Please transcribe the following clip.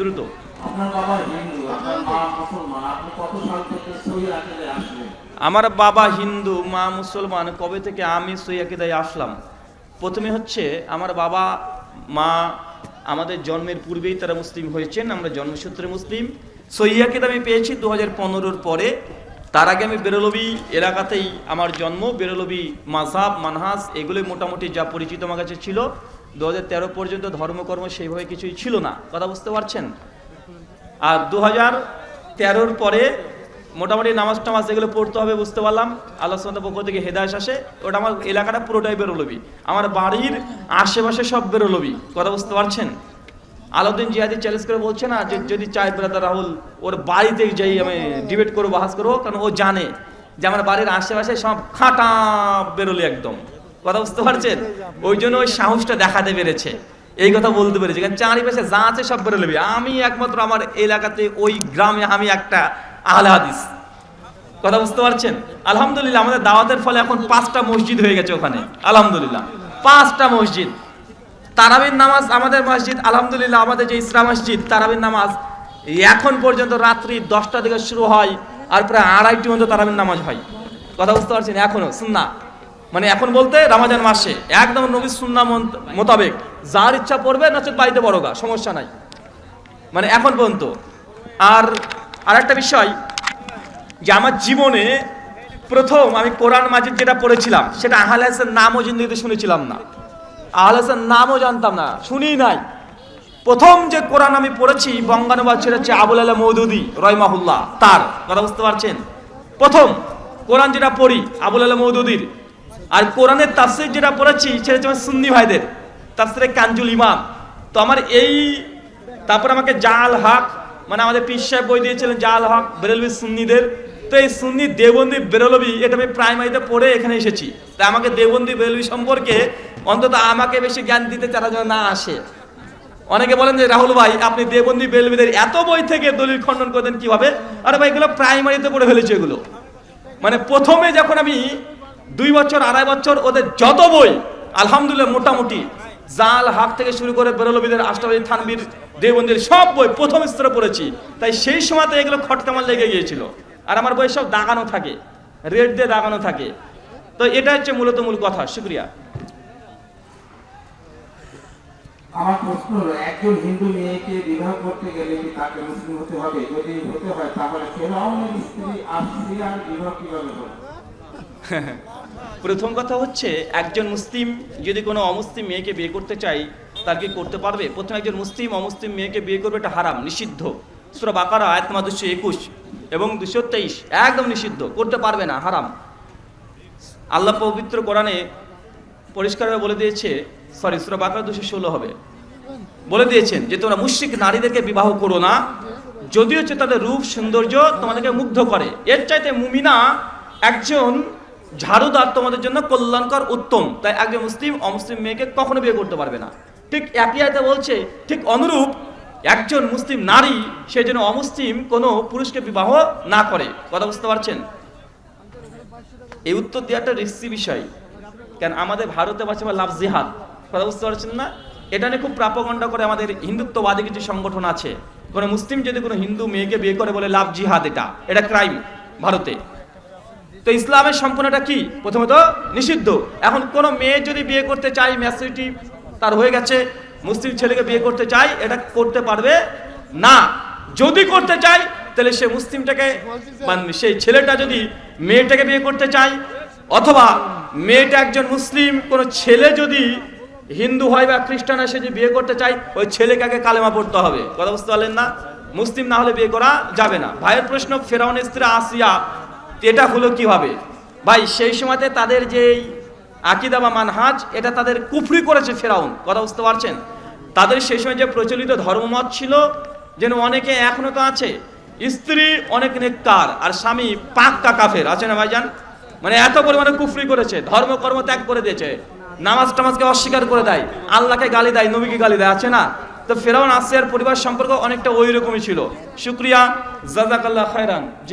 দ্রুত। আমার বাবা হিন্দু মা মুসলমান কবে থেকে আমি সৈয়াকিদায় আসলাম? প্রথমে হচ্ছে আমার বাবা মা আমাদের জন্মের পূর্বেই তারা মুসলিম হয়েছেন আমরা জন্মসূত্রে মুসলিম। সৈয়াকিদ আমি পেয়েছি দু হাজার পনেরোর পরে। তার আগে আমি বেরলবি এলাকাতেই আমার জন্ম বেরলবি মাঝাব মানহাস এগুলোই মোটামুটি যা পরিচিত আমার কাছে ছিল। দু হাজার তেরো পর্যন্ত ধর্মকর্ম সেইভাবে কিছুই ছিল না। কথা বুঝতে পারছেন? আর দু হাজার তেরোর পরে মোটামুটি নামাজ টামাজ এগুলো পড়তে হবে বুঝতে পারলাম। আল্লাহ সুবহানাহু পক্ষ থেকে হেদায়স আসে। ওটা আমার এলাকাটা পুরোটাই বেরোলবি আমার বাড়ির আশেপাশে সব বেরোলবি কথা বুঝতে পারছেন? আলাউদ্দিন জিয়াদি চ্যালেঞ্জ করে বলছে না, যে যদি চাই ব্রাদার রাহুল, ওর বাড়িতে যাই আমি ডিবেট করব বাহাস করব, কারণ ও জানে যে আমার বাড়ির আশেপাশে সব খাটা বেরোলি একদম। কথা বুঝতে পারছেন? ওই জন্য ওই সাহসটা দেখাতে পেরেছে। এই কথা বলতে পেরেছে। কারণ চারিপাশে যা আছে সব বেরোলবি আমি একমাত্র আমার এলাকাতে ওই গ্রামে আমি একটা আহলে কথা বুঝতে পারছেন? আলহামদুলিল্লাহ, আমাদের দাওয়াতের ফলে এখন পাঁচটা মসজিদ হয়ে গেছে ওখানে। আলহামদুলিল্লাহ, পাঁচটা মসজিদ। তারাবির নামাজ আমাদের মসজিদ, আলহামদুলিল্লাহ, আমাদের যে ইসলাম মসজিদ, তারাবির নামাজ এখন পর্যন্ত রাত্রি দশটা থেকে শুরু হয় আর প্রায় আড়াইটি পর্যন্ত তারাবির নামাজ হয়। কথা বুঝতে পারছেন? এখনও সুন্না মানে এখন বলতে রামাজান মাসে। একদম নবী সুন্না মোতাবেক। যার ইচ্ছা পড়বে নচেত বাড়িতে বড়গা সমস্যা নাই। মানে এখন পর্যন্ত। আর আরেকটা বিষয়, যে আমার জীবনে প্রথম আমি কোরআন মাজিদ যেটা পড়েছিলাম, সেটা আহলে হাসান নামও জিন্দিগিতে শুনেছিলাম না। আহলে হাসান নামও জানতাম না শুনি নাই। প্রথম যে কোরআন আমি পড়েছি, বঙ্গানুবাদ সেটা হচ্ছে আবুল আলা মৌদুদি রয়মাহুল্লাহ তার। কথা বুঝতে পারছেন? প্রথম কোরআন যেটা পড়ি, আবুল আলা মৌদুদির আর কোরআনের তাফসির যেটা পড়েছি সেটা হচ্ছে সুন্নি ভাইদের। তাফসিরে কাঞ্জুল ইমাম। তো আমার এই, তারপর আমাকে জাল হক মানে আমাদের পীর সাহেব বই দিয়েছিলেন জাল হক, বেরলবি সুন্নিদের। তো এই সুন্নি দেবন্দি বেরলবি, এটা আমি প্রাইমারিতে পড়ে এখানে এসেছি। তাই আমাকে দেবন্দি বেরলবি সম্পর্কে অন্তত আমাকে বেশি জ্ঞান দিতে তারা যেন না আসে। অনেকে বলেন যে, রাহুল ভাই, আপনি দেবন্দি বেলবিদের এত বই থেকে দলিল খণ্ডন করতেন কীভাবে? আরে ভাই, এগুলো প্রাইমারিতে পড়ে ফেলেছি এগুলো। মানে প্রথমে যখন আমি দুই বছর আড়াই বছর ওদের যত বই আলহামদুলিল্লাহ মোটামুটি। জাল হাক থেকে শুরু করে বেরলবিদের আষ্টাবাদী থানবীর দেবন্দির সব বই প্রথম স্তরে পড়েছি। তাই সেই সময়তে এগুলো খটকামাল লেগে গিয়েছিল। আর আমার বই সব দাগানো থাকে রেড দিয়ে দাগানো থাকে। তো এটা হচ্ছে মূলত মূল কথা শুক্রিয়া। আমার প্রশ্ন হলো একজন হিন্দু মেয়েকে বিবাহ করতে গেলে কি তাকে মুসলিম হতে হবে? যদি হতে হয় তাহলে ফেরাউনের স্ত্রী আসিয়ার বিবাহ কীভাবে হবে? প্রথম কথা হচ্ছে, একজন মুসলিম যদি কোনো অমুসলিম মেয়েকে বিয়ে করতে চাই তার কি করতে পারবে? প্রথম একজন মুসলিম অমুসলিম মেয়েকে বিয়ে করবে, এটা হারাম, নিষিদ্ধ। সুরা বাকারা আয়তমা দুশো একুশ এবং দুশো তেইশ, একদম নিষিদ্ধ, করতে পারবে না, হারাম। আল্লাহ পবিত্র কোরআনে পরিষ্কারভাবে বলে দিয়েছে, সরি, সুরা বাকারা দুশো ষোলো হবে। বলে দিয়েছেন যে, তোমরা মুশ্রিক নারীদেরকে বিবাহ করো না যদি হচ্ছে তাদের রূপ, সৌন্দর্য তোমাদেরকে মুগ্ধ করে। এর চাইতে মুমিনা একজন ঝাড়ুদার তোমাদের জন্য কল্যাণকর, উত্তম। তাই একজন মুসলিম, অমুসলিম মেয়েকে কখনো বিয়ে করতে পারবে না। ঠিক একই আয়তে বলছে, ঠিক অনুরূপ একজন মুসলিম নারী, সে যেন অমুসলিম, কোনো পুরুষকে বিবাহ না করে। কথা বুঝতে পারছেন? এই উত্তর দেওয়াটা রিস্কি বিষয়। কেন আমাদের ভারতে বাঁচে বা লাভ জিহাদ। কথা বুঝতে পারছেন না? এটা নিয়ে খুব প্রাপগণ্ডা করে আমাদের হিন্দুত্ববাদী কিছু সংগঠন আছে। কোনো মুসলিম যদি কোনো হিন্দু মেয়েকে বিয়ে করে বলে লাভ জিহাদ এটা এটা ক্রাইম ভারতে। তো ইসলামের সম্পূর্ণটা কি? প্রথমত নিষিদ্ধ। এখন কোন মেয়ে যদি বিয়ে করতে চায় ম্যাচুরিটি তার হয়ে গেছে, মুসলিম ছেলেকে বিয়ে করতে চায়, এটা করতে পারবে না। যদি করতে চায়, তাহলে সে মুসলিমটাকে সেই ছেলেটা যদি মেয়েটাকে বিয়ে করতে চায়, অথবা মেয়েটা একজন মুসলিম, কোন ছেলে যদি হিন্দু হয় বা খ্রিস্টান হয়, সে যদি বিয়ে করতে চায়, ওই ছেলেকে কালেমা পড়তে হবে। কথা বুঝতে পারলেন না? মুসলিম না হলে বিয়ে করা যাবে না। ভাইয়ের প্রশ্ন, ফেরাউনের স্ত্রী আসিয়া এটা হলো কীভাবে? ভাই, সেই সময়তে তাদের যে আকিদা বা মানহাজ, এটা তাদের কুফরি করেছে ফেরাউন। কথা বুঝতে পারছেন? তাদের সেই সময় যে প্রচলিত ধর্মমত ছিল, যেন অনেকে এখনও তো আছে, স্ত্রী অনেক নেককার, আর স্বামী পাক্কা কাফের, আছে না ভাইজান? মানে এত পরিমাণে কুফরি করেছে ধর্ম কর্ম ত্যাগ করে দিয়েছে নামাজ টামাজকে অস্বীকার করে দেয়, আল্লাহকে গালি দেয়, নবীকে গালি দেয়, আছে না? তো ফেরাউন আসিয়ার পরিবার সম্পর্ক অনেকটা ওই রকমই ছিল। শুক্রিয়া জাজাকাল্লাহ খায়রান। জি।